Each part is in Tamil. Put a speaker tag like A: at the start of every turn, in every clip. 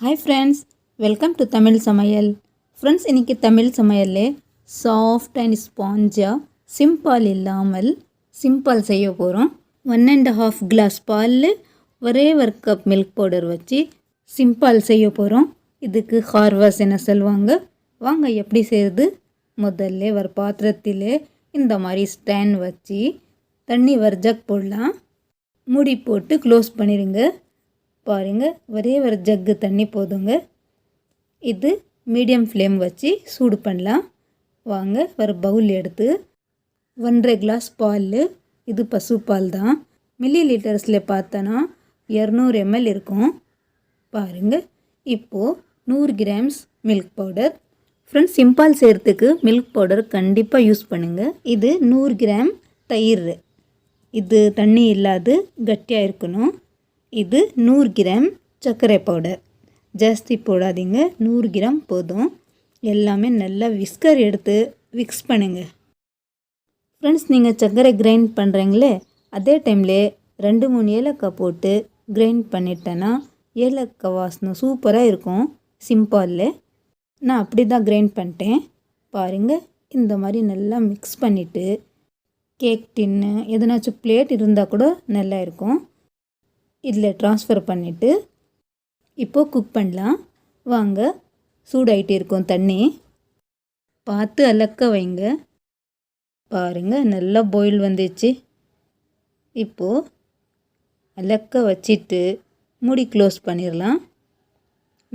A: Hi friends welcome to Tamil சமையல் ஃப்ரெண்ட்ஸ் இன்றைக்கி தமிழ் சமையல்லே சாஃப்ட் அண்ட் ஸ்பாஞ்சாக சிம்பால் இல்லாமல் சிம்பிள் செய்ய போகிறோம் ஒன் அண்ட் ஹாஃப் கிளாஸ் பாலில் ஒரே ஒரு கப் மில்க் பவுடர் வச்சு சிம்பால் செய்ய போகிறோம் இதுக்கு ஹார்வாஸ் என்ன சொல்லுவாங்க? வாங்க எப்படி செய்யுது முதல்ல ஒரு பாத்திரத்தில் இந்த மாதிரி ஸ்டாண்ட் வச்சு தண்ணி ஒரு ஜக் போடலாம். மூடி போட்டு க்ளோஸ் பண்ணிடுங்க. பாருங்க. ஒரே ஒரு ஜக்கு தண்ணி போதுங்க. இது மீடியம் ஃப்ளேம் வச்சு சூடு பண்ணலாம். வாங்க ஒரு பவுல் எடுத்து ஒன்றரை கிளாஸ் பால். இது பசுப்பால் தான். மில்லி லிட்டர்ஸில் பார்த்தோன்னா இரநூறு எம்எல் இருக்கும். பாருங்கள் இப்போது நூறு கிராம்ஸ் மில்க் பவுடர். ஃப்ரெண்ட்ஸ் சிம்பால் செய்கிறதுக்கு மில்க் பவுடர் கண்டிப்பாக யூஸ் பண்ணுங்கள் இது நூறு கிராம் தயிர். இது தண்ணி இல்லாது கட்டியாக இருக்கணும். இது நூறு கிராம் சர்க்கரை பவுடர். ஜாஸ்தி போடாதீங்க நூறு கிராம் போதும். எல்லாமே நல்லா விஸ்கர் எடுத்து மிக்ஸ் பண்ணுங்கள் ஃப்ரெண்ட்ஸ் நீங்கள் சர்க்கரை கிரைண்ட் பண்ணுறீங்களே அதே டைம்லே ரெண்டு மூணு ஏலக்காய் போட்டு கிரைண்ட் பண்ணிட்டேன்னா ஏலக்காய் வாசனை சூப்பராக இருக்கும். சிம்பிளில் நான் அப்படி தான் கிரைண்ட் பண்ணிட்டேன். பாருங்கள் இந்த மாதிரி நல்லா மிக்ஸ் பண்ணிவிட்டு கேக் டின்னு எதனாச்சும் பிளேட் இருந்தால் கூட நல்லா இருக்கும். இதில் ட்ரான்ஸ்ஃபர் பண்ணிவிட்டு இப்போது குக் பண்ணலாம். வாங்க சூடாயிட்டே இருக்கும் தண்ணி. பார்த்து அலக்க வைங்க. பாருங்கள் நல்லா பாயில் வந்துச்சு. இப்போது அலக்க வச்சுட்டு மூடி க்ளோஸ் பண்ணிடலாம்.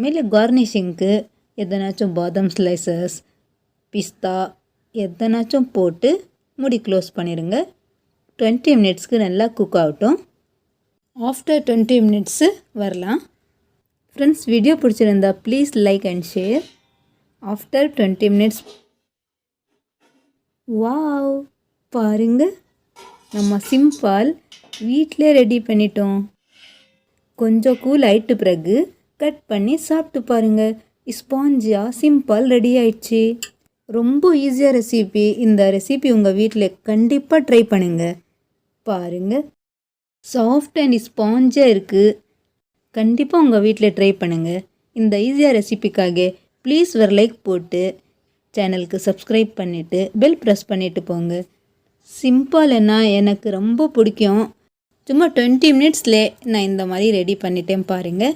A: மேலே கார்னிஷிங்க்கு எதனாச்சும் பாதாம் ஸ்லைசஸ் பிஸ்தா எதனாச்சும் போட்டு மூடி க்ளோஸ் பண்ணிடுங்க. டுவெண்ட்டி மினிட்ஸ்க்கு நல்லா குக் ஆகட்டும். ஆஃப்டர் டுவெண்ட்டி மினிட்ஸு வரலாம். ஃப்ரெண்ட்ஸ் வீடியோ பிடிச்சிருந்தா please like and share after twenty minutes wow பாருங்க நம்ம சிம்பால் வீட்டிலே ரெடி பண்ணிட்டோம். கொஞ்சம் கூல் ஆயிட்டு பிறகு கட் பண்ணி சாப்பிட்டு பாருங்கள் ஸ்பாஞ்சியாக சிம்பிள் ரெடி ஆயிடுச்சு. ரொம்ப ஈஸியாக ரெசிபி இந்த ரெசிபி உங்கள் வீட்டில் கண்டிப்பாக ட்ரை பண்ணுங்கள் பாருங்கள் சாஃப்ட் அண்ட் ஸ்பாஞ்சாக இருக்குது கண்டிப்பாக உங்கள் வீட்டில் ட்ரை பண்ணுங்கள் இந்த ஈஸியாக ரெசிபிக்காக ப்ளீஸ் ஒரு லைக் போட்டு சேனலுக்கு சப்ஸ்கிரைப் பண்ணிவிட்டு பெல் ப்ரெஸ் பண்ணிவிட்டு போங்க. சிம்பிள்னா எனக்கு ரொம்ப பிடிக்கும். சும்மா டுவெண்ட்டி மினிட்ஸ்லே நான் இந்த மாதிரி ரெடி பண்ணிட்டேன் பாருங்கள்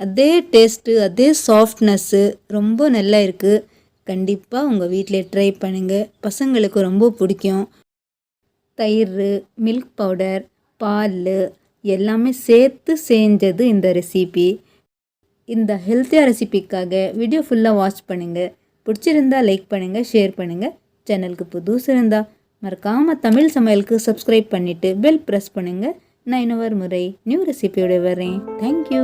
A: அதே டேஸ்ட்டு அதே சாஃப்ட்னஸ்ஸு ரொம்ப நல்லா இருக்குது கண்டிப்பாக உங்கள் வீட்டில் ட்ரை பண்ணுங்கள் பசங்களுக்கு ரொம்ப பிடிக்கும். தயிர் மில்க் பவுடர் பால் எல்லாமே சேர்த்து செஞ்சது இந்த ரெசிபி இந்த ஹெல்த்தியாக ரெசிபிக்காக வீடியோ ஃபுல்லாக வாட்ச் பண்ணுங்கள் பிடிச்சிருந்தா லைக் பண்ணுங்கள் ஷேர் பண்ணுங்கள் சேனலுக்கு புதுசு இருந்தால் மறக்காமல் தமிழ் சமையலுக்கு சப்ஸ்கிரைப் பண்ணிவிட்டு பெல் ப்ரெஸ் பண்ணுங்கள் நான் இன்னொரு முறை நியூ ரெசிபியோடு வரேன். தேங்க்யூ